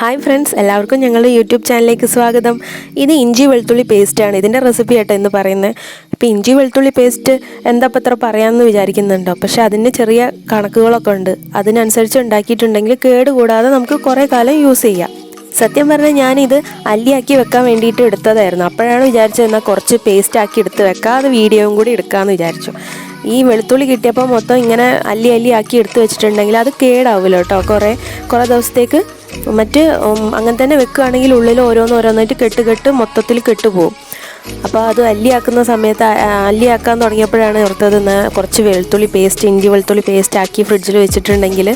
Hi friends എല്ലാവർക്കും ഞങ്ങളുടെ YouTube ചാനലിലേക്ക് സ്വാഗതം. ഇത് ഇഞ്ചി വെളുത്തുള്ളി പേസ്റ്റാണ് ഇതിന്റെ റെസിപ്പി ആട്ടോ എന്ന് പറയുന്നത് ഇപ്പോൾ ഇഞ്ചി വെളുത്തുള്ളി പേസ്റ്റ് എന്താ ഇപ്പം ഇത്ര പറയാമെന്ന് വിചാരിക്കുന്നുണ്ടോ? പക്ഷേ അതിന് ചെറിയ കണക്കുകളൊക്കെ ഉണ്ട്. അതിനനുസരിച്ച് ഉണ്ടാക്കിയിട്ടുണ്ടെങ്കിൽ കേട് കൂടാതെ നമുക്ക് കുറേ കാലം യൂസ് ചെയ്യാം. സത്യം പറഞ്ഞാൽ ഞാനിത് അല്ലിയാക്കി വെക്കാൻ വേണ്ടിയിട്ട് എടുത്തതായിരുന്നു. അപ്പോഴാണ് വിചാരിച്ചത് എന്നാൽ കുറച്ച് പേസ്റ്റ് ആക്കി എടുത്ത് വെക്കാം. അത് വീഡിയോയും കൂടി എടുക്കാമെന്ന് വിചാരിച്ചു. ഈ വെളുത്തുള്ളി കിട്ടിയപ്പോൾ മൊത്തം ഇങ്ങനെ അല്ലി അല്ലി ആക്കി എടുത്ത് വെച്ചിട്ടുണ്ടെങ്കിൽ അത് കേടാവില്ല കേട്ടോ കുറേ കുറേ ദിവസത്തേക്ക് മറ്റ് അങ്ങനെ തന്നെ വെക്കുകയാണെങ്കിൽ ഉള്ളിൽ ഓരോന്ന് ഓരോന്നായിട്ട് കെട്ട് കെട്ട് മൊത്തത്തിൽ കെട്ടുപോകും അപ്പോൾ അത് അല്ലിയാക്കുന്ന സമയത്ത് അല്ലിയാക്കാൻ തുടങ്ങിയപ്പോഴാണ് ഓർത്തത് കുറച്ച് വെളുത്തുള്ളി പേസ്റ്റ് ഇഞ്ചി വെളുത്തുള്ളി പേസ്റ്റ് ആക്കി ഫ്രിഡ്ജിൽ വെച്ചിട്ടുണ്ടെങ്കിൽ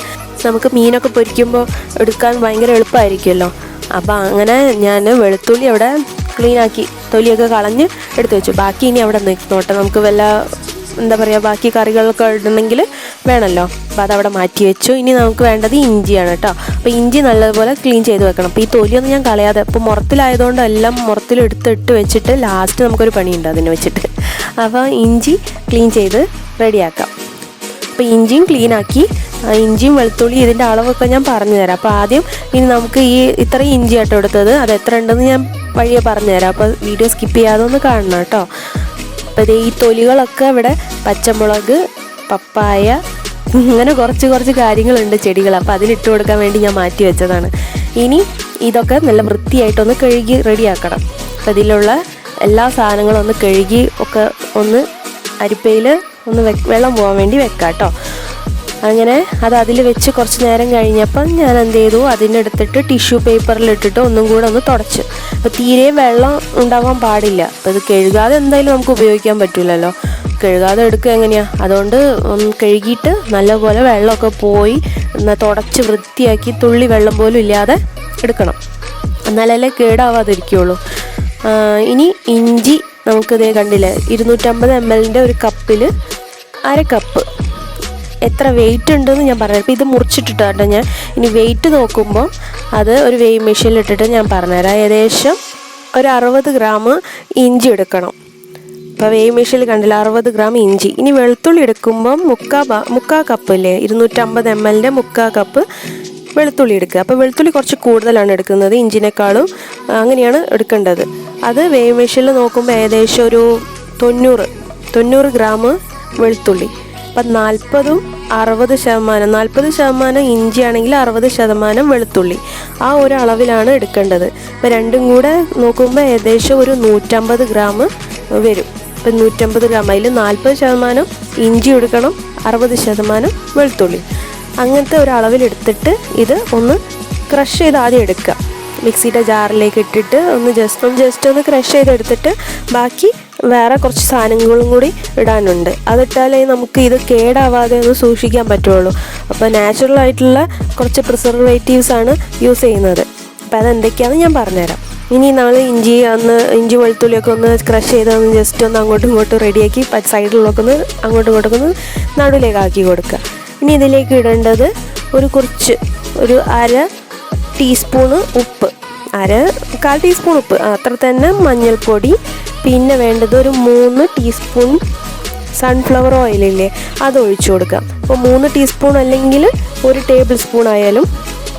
നമുക്ക് മീനൊക്കെ പൊരിക്കുമ്പോൾ എടുക്കാൻ ഭയങ്കര എളുപ്പമായിരിക്കുമല്ലോ അപ്പോൾ അങ്ങനെ ഞാൻ വെളുത്തുള്ളി അവിടെ ക്ലീൻ ആക്കി തൊലിയൊക്കെ കളഞ്ഞ് എടുത്തു വെച്ചു. ബാക്കി ഇനി അവിടെ നിൽക്കണോട്ടെ നമുക്ക് വല്ല എന്താ പറയുക ബാക്കി കറികളൊക്കെ ഇടണമെങ്കിൽ വേണമല്ലോ. അപ്പോൾ അതവിടെ മാറ്റി വെച്ചു. ഇനി നമുക്ക് വേണ്ടത് ഇഞ്ചിയാണ് കേട്ടോ. അപ്പോൾ ഇഞ്ചി നല്ലതുപോലെ ക്ലീൻ ചെയ്ത് വെക്കണം. അപ്പോൾ ഈ തൊലിയൊന്നും ഞാൻ കളയാതെ ഇപ്പോൾ മുറത്തിലായതുകൊണ്ട് എല്ലാം മുറത്തിൽ എടുത്തിട്ട് വെച്ചിട്ട് ലാസ്റ്റ് നമുക്കൊരു പണിയുണ്ട് അതിന് വെച്ചിട്ട്. അപ്പോൾ ഇഞ്ചി ക്ലീൻ ചെയ്ത് റെഡിയാക്കാം. അപ്പോൾ ഇഞ്ചിയും ആ ഇഞ്ചിയും വെളുത്തുള്ളി ഇതിന്റെ അളവൊക്കെ ഞാൻ പറഞ്ഞു തരാം. അപ്പോൾ ആദ്യം ഇനി നമുക്ക് ഈ ഇത്രയും ഇഞ്ചി ആട്ടോ എടുത്തത്. അത് എത്ര ഉണ്ടെന്ന് ഞാൻ വഴിയെ പറഞ്ഞു തരാം. അപ്പോൾ വീഡിയോ സ്കിപ്പ് ചെയ്യാതെ ഒന്ന് കാണണം കേട്ടോ. അപ്പോൾ ഈ തൊലികളൊക്കെ ഇവിടെ പച്ചമുളക് പപ്പായ ഇങ്ങനെ കുറച്ച് കുറച്ച് കാര്യങ്ങളുണ്ട് ചെടികൾ അപ്പോൾ അതിലിട്ട് കൊടുക്കാൻ വേണ്ടി ഞാൻ മാറ്റി വെച്ചതാണ്. ഇനി ഇതൊക്കെ നല്ല വൃത്തിയായിട്ടൊന്ന് കഴുകി റെഡിയാക്കണം. അപ്പോൾ ഇതിലുള്ള എല്ലാ സാധനങ്ങളും ഒന്ന് കഴുകി ഒക്കെ ഒന്ന് അരിപ്പയിൽ ഒന്ന് വെള്ളം പോകാൻ വേണ്ടി വെക്കാം കേട്ടോ അങ്ങനെ അത് അതിൽ വെച്ച് കുറച്ച് നേരം കഴിഞ്ഞപ്പം ഞാൻ എന്ത് ചെയ്തു? അതിനെടുത്തിട്ട് ടിഷ്യൂ പേപ്പറിലിട്ടിട്ട് ഒന്നും കൂടെ ഒന്ന് തുടച്ച്. അപ്പോൾ തീരെ വെള്ളം ഉണ്ടാവാൻ പാടില്ല. അപ്പോൾ ഇത് കഴുകാതെ എന്തായാലും നമുക്ക് ഉപയോഗിക്കാൻ പറ്റില്ലല്ലോ കഴുകാതെ എടുക്കുക എങ്ങനെയാണ് അതുകൊണ്ട് കഴുകിയിട്ട് നല്ലപോലെ വെള്ളമൊക്കെ പോയി തുടച്ച് വൃത്തിയാക്കി തുള്ളി വെള്ളം പോലും ഇല്ലാതെ എടുക്കണം. എന്നാലല്ലേ കേടാവാതിരിക്കുള്ളൂ ഇനി ഇഞ്ചി നമുക്കിതേ കണ്ടില്ലേ? ഇരുന്നൂറ്റമ്പത് എം എല്ലിന്റെ ഒരു കപ്പിൽ അര കപ്പ് എത്ര വെയിറ്റ് ഉണ്ടെന്ന് ഞാൻ പറഞ്ഞു ഇത് മുറിച്ചിട്ടിട്ട് കേട്ടോ ഞാൻ. ഇനി വെയിറ്റ് നോക്കുമ്പോൾ അത് ഒരു വെയ് മെഷീനിൽ ഇട്ടിട്ട് ഞാൻ പറഞ്ഞുതരാം. ഏകദേശം ഒരു അറുപത് ഗ്രാം ഇഞ്ചി എടുക്കണം. അപ്പോൾ വെയ് മെഷീനിൽ കണ്ടില്ല അറുപത് ഗ്രാം ഇഞ്ചി. ഇനി വെളുത്തുള്ളി എടുക്കുമ്പോൾ മുക്കാ മുക്കാ കപ്പ് ഇല്ലേ? ഇരുന്നൂറ്റമ്പത് എം എല്ലിന്റെ മുക്കാ കപ്പ് വെളുത്തുള്ളി എടുക്കുക. അപ്പോൾ വെളുത്തുള്ളി കുറച്ച് കൂടുതലാണ് എടുക്കുന്നത് ഇഞ്ചിനേക്കാളും അങ്ങനെയാണ് എടുക്കേണ്ടത്. അത് വേവ് മെഷീനിൽ നോക്കുമ്പോൾ ഏകദേശം ഒരു തൊണ്ണൂറ് തൊണ്ണൂറ് ഗ്രാം വെളുത്തുള്ളി. അപ്പം നാൽപ്പതും അറുപത് ശതമാനം. നാൽപ്പത് ശതമാനം ഇഞ്ചി ആണെങ്കിൽ അറുപത് ശതമാനം വെളുത്തുള്ളി. ആ ഒരു അളവിലാണ് എടുക്കേണ്ടത്. അപ്പം രണ്ടും കൂടെ നോക്കുമ്പോൾ ഏകദേശം ഒരു നൂറ്റമ്പത് ഗ്രാം വരും. ഇപ്പം നൂറ്റമ്പത് ഗ്രാം. അതിൽ നാൽപ്പത് ശതമാനം ഇഞ്ചി എടുക്കണം അറുപത് ശതമാനം വെളുത്തുള്ളി. അങ്ങനത്തെ ഒരു അളവിലെടുത്തിട്ട് ഇത് ഒന്ന് ക്രഷ് ചെയ്ത് ആദ്യം എടുക്കുക. മിക്സിയുടെ ജാറിലേക്ക് ഇട്ടിട്ട് ഒന്ന് ജസ്റ്റ് ഒന്ന് ജസ്റ്റ് ഒന്ന് ക്രഷ് ചെയ്തെടുത്തിട്ട് ബാക്കി വേറെ കുറച്ച് സാധനങ്ങളും കൂടി ഇടാനുണ്ട്. അതിട്ടാലേ നമുക്ക് ഇത് കേടാവാതെ ഒന്ന് സൂക്ഷിക്കാൻ പറ്റുള്ളൂ. അപ്പോൾ നാച്ചുറൽ ആയിട്ടുള്ള കുറച്ച് പ്രിസർവേറ്റീവ്സ് ആണ് യൂസ് ചെയ്യുന്നത്. അപ്പോൾ അതെന്തൊക്കെയാണെന്ന് ഞാൻ പറഞ്ഞുതരാം. ഇനി നമ്മൾ ഇഞ്ചി ഒന്ന് ഇഞ്ചി വെളുത്തുള്ളിയൊക്കെ ഒന്ന് ക്രഷ് ചെയ്ത് ഒന്ന് ജസ്റ്റ് ഒന്ന് അങ്ങോട്ടും ഇങ്ങോട്ടും റെഡിയാക്കി സൈഡിലുള്ളൊക്കെ ഒന്ന് അങ്ങോട്ടും ഇങ്ങോട്ടൊക്കെ ഒന്ന് നടുവിലേക്ക് ആക്കി കൊടുക്കുക. ഇനി ഇതിലേക്ക് ഇടേണ്ടത് ഒരു കുറച്ച് ഒരു അര ടീസ്പൂണ് ഉപ്പ്. അര കാൽ ടീസ്പൂൺ ഉപ്പ്. അത്ര തന്നെ മഞ്ഞൾപ്പൊടി പിന്നെ വേണ്ടത് ഒരു മൂന്ന് ടീസ്പൂൺ സൺഫ്ലവർ ഓയിലില്ലേ അത് ഒഴിച്ചു കൊടുക്കാം അപ്പോൾ മൂന്ന് ടീസ്പൂൺ അല്ലെങ്കിൽ ഒരു ടേബിൾ സ്പൂൺ ആയാലും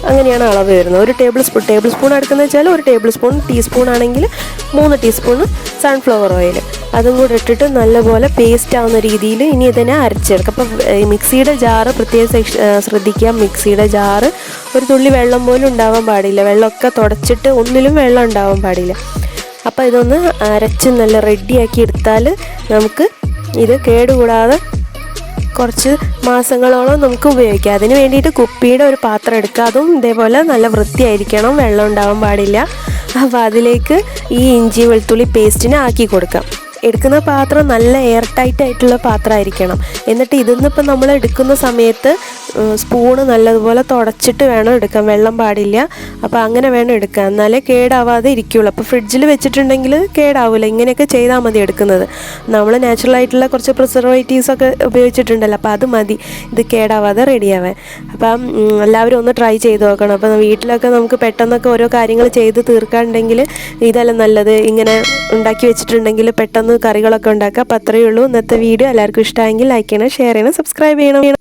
അങ്ങനെയാണ് അളവ് വരുന്നത്. ഒരു ടേബിൾ സ്പൂൺ ടേബിൾ സ്പൂൺ എടുക്കുന്നത് വെച്ചാൽ ഒരു ടേബിൾ സ്പൂൺ ടീസ്പൂൺ ആണെങ്കിൽ മൂന്ന് ടീസ്പൂൺ സൺഫ്ലവർ ഓയിൽ അതും കൂടെ ഇട്ടിട്ട് നല്ലപോലെ പേസ്റ്റ് ആവുന്ന രീതിയിൽ ഇനി ഇതിനെ അരച്ചെടുക്കാം അപ്പോൾ മിക്സിയുടെ ജാറ് പ്രത്യേകം ശ്രദ്ധിക്കുക. മിക്സിയുടെ ജാറ് ഒരു തുള്ളി വെള്ളം പോലും ഉണ്ടാവാൻ പാടില്ല. വെള്ളമൊക്കെ തുടച്ചിട്ട് ഒന്നിലും വെള്ളം ഉണ്ടാവാൻ പാടില്ല. അപ്പോൾ ഇതൊന്ന് അരച്ച് നല്ല റെഡിയാക്കി എടുത്താൽ നമുക്ക് ഇത് കേടുകൂടാതെ കുറച്ച് മാസങ്ങളോളം നമുക്ക് ഉപയോഗിക്കാം. അതിന് വേണ്ടിയിട്ട് കുപ്പിയുടെ ഒരു പാത്രം എടുക്കുക. അതും ഇതേപോലെ നല്ല വൃത്തിയായിരിക്കണം. വെള്ളം ഉണ്ടാവാൻ പാടില്ല. അപ്പോൾ അതിലേക്ക് ഈ ഇഞ്ചി വെളുത്തുള്ളി പേസ്റ്റിനെ ആക്കി കൊടുക്കാം. എടുക്കുന്ന പാത്രം നല്ല എയർ ടൈറ്റ് ആയിട്ടുള്ള പാത്രമായിരിക്കണം എന്നിട്ട് ഇതിൽ ഇപ്പം നമ്മൾ എടുക്കുന്ന സമയത്ത് സ്പൂണ് നല്ലതുപോലെ തുടച്ചിട്ട് വേണം എടുക്കാൻ. വെള്ളം പാടില്ല. അപ്പോൾ അങ്ങനെ വേണം എടുക്കാൻ. എന്നാലേ കേടാവാതെ ഇരിക്കുകയുള്ളൂ അപ്പോൾ ഫ്രിഡ്ജിൽ വെച്ചിട്ടുണ്ടെങ്കിൽ കേടാവില്ല ഇങ്ങനെയൊക്കെ ചെയ്താൽ മതി എടുക്കുന്നത്. നമ്മൾ നാച്ചുറൽ ആയിട്ടുള്ള കുറച്ച് പ്രിസർവേറ്റീവ്സ് ഒക്കെ ഉപയോഗിച്ചിട്ടുണ്ടല്ലോ. അപ്പോൾ അത് മതി. ഇത് കേടാവാതെ റെഡിയാവാൻ അപ്പം എല്ലാവരും ഒന്ന് ട്രൈ ചെയ്ത് നോക്കണം. അപ്പോൾ വീട്ടിലൊക്കെ നമുക്ക് പെട്ടെന്നൊക്കെ ഓരോ കാര്യങ്ങൾ ചെയ്ത് തീർക്കാണ്ടെങ്കിൽ ഇതല്ല നല്ലത്. ഇങ്ങനെ ഉണ്ടാക്കി വെച്ചിട്ടുണ്ടെങ്കിൽ പെട്ടെന്ന് കറികളൊക്കെ ഉണ്ടാക്കുക. അപ്പോൾ അത്രയേ ഉള്ളൂ. ഇന്നത്തെ വീഡിയോ എല്ലാവർക്കും ഇഷ്ടമായെങ്കിൽ ലൈക്ക് ചെയ്യണം ഷെയർ ചെയ്യണം സബ്സ്ക്രൈബ് ചെയ്യണം.